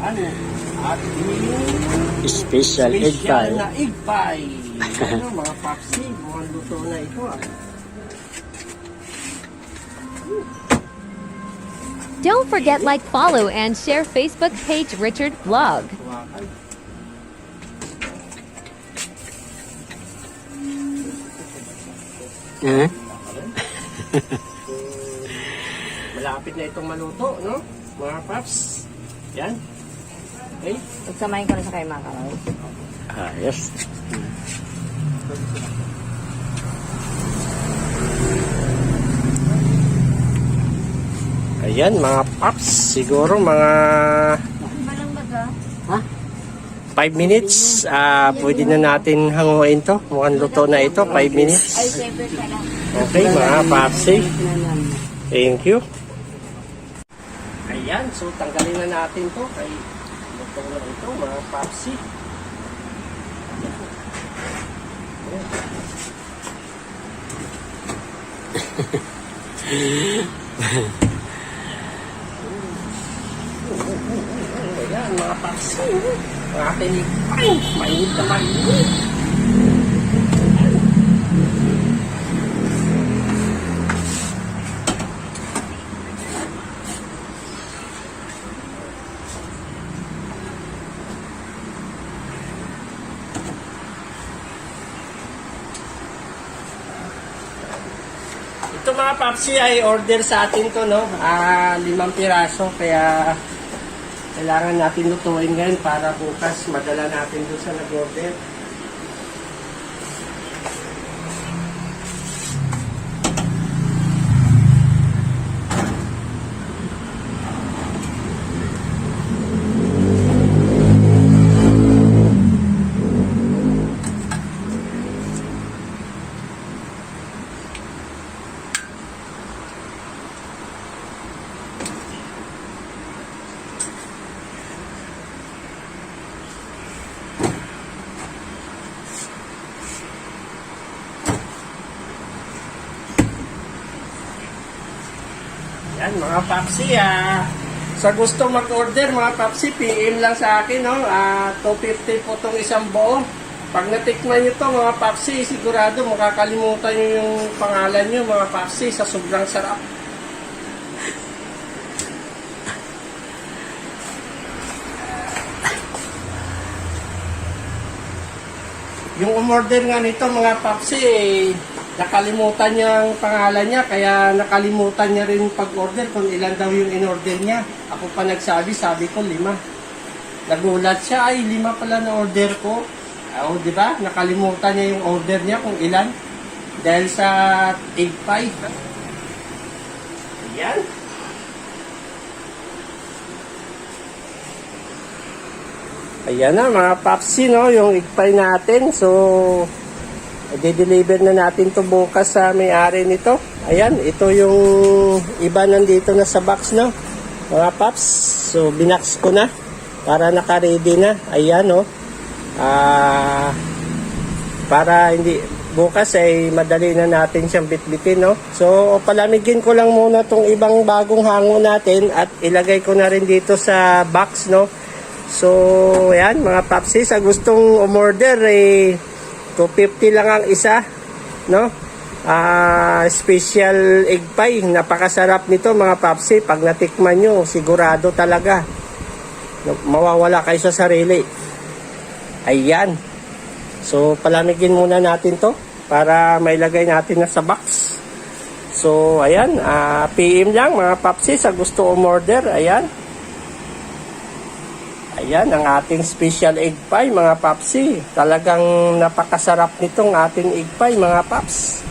Ano? Ating Special egg pie. na egg pie. Ano, mga papsi, mukhang luto na ito ah. Don't forget like, follow, and share Facebook page Richard Vlog. Hawakan. Eh? Malapit na itong maluto, no? Mga paps. Yan. Okay. Pagsamahin ko na sa kay macaroni. Ayos. Ayan, mga paps. Siguro mga baga? 5 minutes. ah pwede na natin hanguin to. Mukhang luto na ito. 5 minutes. Ay. Okay, mga papsi. Thank you. Ayan, so tanggalin na natin to kay luto na ito, mga papsi. Ayan, mga papsi. Ang ating mainit na mainit. Ito mga papsi ay order sa atin to no. Ah, limang piraso kaya kailangan natin lutuin ngayon para bukas madala natin doon sa nag-order. Yan mga papsi ah. Sa gusto mag-order mga papsi, PM lang sa akin no. Ah, 250 po tong isang buo. Pag natikman nyo to mga papsi, sigurado makakalimutan nyo yung pangalan nyo mga papsi sa sobrang sarap. Yung umorder nga nito mga papsi, eh, nakalimutan niya ang pangalan niya, kaya nakalimutan niya rin pag-order kung ilan daw yung in-order niya. Ako pa nagsabi, sabi ko lima. Nagulat siya, ay lima pala na order ko. Oo, di ba? Nakalimutan niya yung order niya kung ilan. Dahil sa egg pie. Ayan. Ayan na mga papsi, no? Yung egg pie natin. So, i-deliver na natin to bukas sa may-ari nito. Ayan, ito yung iba nandito na sa box, no? Mga paps. So, binax ko na para naka-ready na. Ayan, no? Ah, para hindi bukas ay madali na natin siyang bitbitin, no? So, palamigin ko lang muna tong ibang bagong hango natin at ilagay ko na rin dito sa box, no? So, ayan, mga papsi, sa gustong umorder, eh, 250 lang ang isa, no? Ah, special egg pie, napakasarap nito mga papsi. Pag natikman nyo, sigurado talaga. Mawawala kayo sa sarili. Ayan. So, palamigin muna natin to para mailagay natin na sa box. So, ayan, ah, PM lang mga papsi sa gusto umorder. Ayan. Ayan, ang ating special egg pie, mga papsi. Talagang napakasarap nitong ating egg pie, mga paps.